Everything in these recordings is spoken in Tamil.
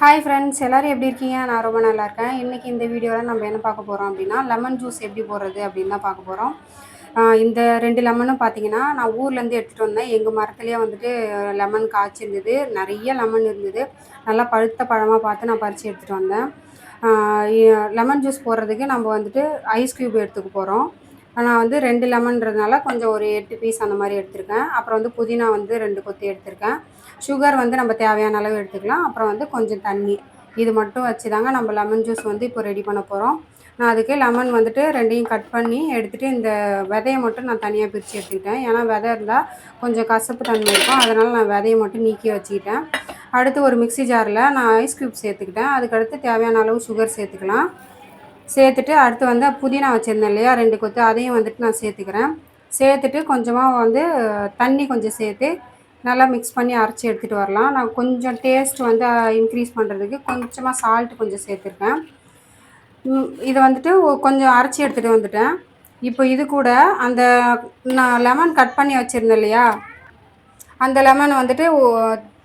ஹாய் ஃப்ரெண்ட்ஸ் எல்லோரும் எப்படி இருக்கீங்க? நான் ரொம்ப நல்லா இருக்கேன். இன்றைக்கி இந்த வீடியோவில் நம்ம என்ன பார்க்க போகிறோம் அப்படின்னா லெமன் ஜூஸ் எப்படி போடுறது அப்படின்னு தான் பார்க்க போகிறோம் இந்த ரெண்டு லெமனும் பார்த்தீங்கன்னா நான் ஊர்லேருந்து எடுத்துகிட்டு வந்தேன். எங்கள் மரத்துலேயே வந்துட்டு லெமன் காய்ச்சிருந்தது. நிறைய லெமன் இருந்தது. நல்லா பழுத்த பழமாக பார்த்து நான் பறித்து எடுத்துகிட்டு வந்தேன். லெமன் ஜூஸ் போடுறதுக்கு நம்ம வந்துட்டு ஐஸ் க்யூப் எடுத்துக்க போகிறோம் நான் வந்து ரெண்டு லெமன்றதுனால கொஞ்சம் ஒரு எட்டு பீஸ் அந்த மாதிரி எடுத்திருக்கேன். அப்புறம் வந்து புதினா வந்து ரெண்டு கொத்தி எடுத்திருக்கேன். சுகர் வந்து நம்ம தேவையான அளவு எடுத்துக்கலாம். அப்புறம் வந்து கொஞ்சம் தண்ணி. இது மட்டும் வச்சு தாங்க நம்ம லெமன் ஜூஸ் வந்து இப்போ ரெடி பண்ண போகிறோம் நான் அதுக்கு லெமன் வந்துட்டு ரெண்டையும் கட் பண்ணி எடுத்துகிட்டு இந்த விதையை மட்டும் நான் தனியாக பிரித்து எடுத்துக்கிட்டேன். ஏன்னா விதை இருந்தால் கொஞ்சம் கசப்பு தன்மை இருக்கும். அதனால் நான் விதையை மட்டும் நீக்கி வச்சுக்கிட்டேன். அடுத்து ஒரு மிக்சி ஜாரில் நான் ஐஸ் க்யூப் சேர்த்துக்கிட்டேன். அதுக்கடுத்து தேவையான அளவு சுகர் சேர்த்துக்கலாம். சேர்த்துட்டு அடுத்து வந்து புதினா வச்சுருந்தேன் இல்லையா ரெண்டு கொத்து அதையும் வந்துட்டு நான் சேர்த்துக்கிறேன். சேர்த்துட்டு கொஞ்சமாக வந்து தண்ணி கொஞ்சம் சேர்த்து நல்லா மிக்ஸ் பண்ணி அரைச்சி எடுத்துகிட்டு வரலாம். நான் கொஞ்சம் டேஸ்ட் வந்து இன்க்ரீஸ் பண்ணுறதுக்கு கொஞ்சமாக சால்ட் கொஞ்சம் சேர்த்துருக்கேன். இதை வந்துட்டு கொஞ்சம் அரைச்சி எடுத்துகிட்டு வந்துட்டேன். இப்போ இது கூட அந்த நான் லெமன் கட் பண்ணி வச்சுருந்தேன் இல்லையா அந்த லெமன் வந்துட்டு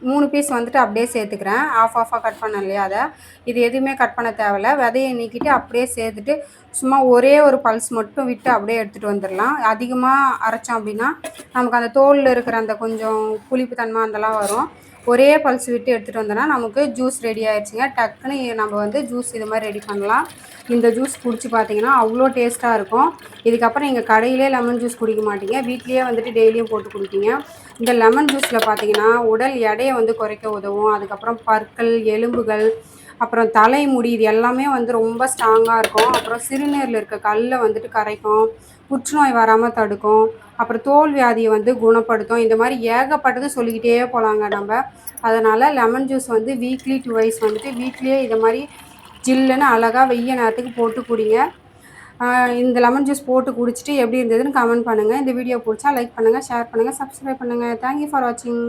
மூணு பீஸ் வந்துட்டு அப்படியே சேர்த்துக்கிறேன். ஆஃப் ஆஃபாக கட் பண்ண இல்லையா அதை. இது எதுவுமே கட் பண்ண தேவையில்ல. விதையை நீக்கிட்டு அப்படியே சேர்த்துட்டு சும்மா ஒரே ஒரு பல்ஸ் மட்டும் விட்டு அப்படியே எடுத்துகிட்டு வந்துடலாம். அதிகமாக அரைச்சோம் அப்படின்னா நமக்கு அந்த தோலில் இருக்கிற அந்த கொஞ்சம் புளிப்பு தன்மை அதெல்லாம் வரும். ஒரே பல்ஸ் விட்டு எடுத்துகிட்டு வந்தோன்னா நமக்கு ஜூஸ் ரெடி ஆயிடுச்சுங்க. டக்குன்னு நம்ம வந்து ஜூஸ் இது மாதிரி ரெடி பண்ணலாம். இந்த ஜூஸ் குடிச்சு பார்த்தீங்கன்னா அவ்வளோ டேஸ்ட்டாக இருக்கும். இதுக்கப்புறம் நீங்கள் கடையிலே லெமன் ஜூஸ் குடிக்க மாட்டீங்க. வீட்லேயே வந்துட்டு டெய்லியும் போட்டு குடிப்பீங்க. இந்த லெமன் ஜூஸில் பார்த்தீங்கன்னா உடல் எடையை வந்து குறைக்க உதவும். அதுக்கப்புறம் பற்கள் எலும்புகள் அப்புறம் தலைமுடி இது எல்லாமே வந்து ரொம்ப ஸ்ட்ராங்காக இருக்கும். அப்புறம் சிறுநீரில் இருக்க கல்லை வந்துட்டு கரைக்கும் புற்றுநோய் வராமல் தடுக்கும். அப்புறம் தோல் வியாதியை வந்து குணப்படுத்தும். இந்த மாதிரி ஏகப்பட்டது சொல்லிக்கிட்டே போகலாங்க நம்ம. அதனால் லெமன் ஜூஸ் வந்து வீக்லி டூ வைஸ் வந்துட்டு வீக்லியே இதை மாதிரி ஜில்லுன்னு அழகாக வெய்ய நேரத்துக்கு போட்டு குடிங்க. இந்த லெமன் ஜூஸ் போட்டு குடிச்சிட்டு எப்படி இருந்ததுன்னு கமெண்ட் பண்ணுங்கள் இந்த வீடியோ பிடிச்சா லைக் பண்ணுங்கள் ஷேர் பண்ணுங்கள் சப்ஸ்கிரைப் பண்ணுங்கள் தேங்க்யூ ஃபார் வாட்சிங்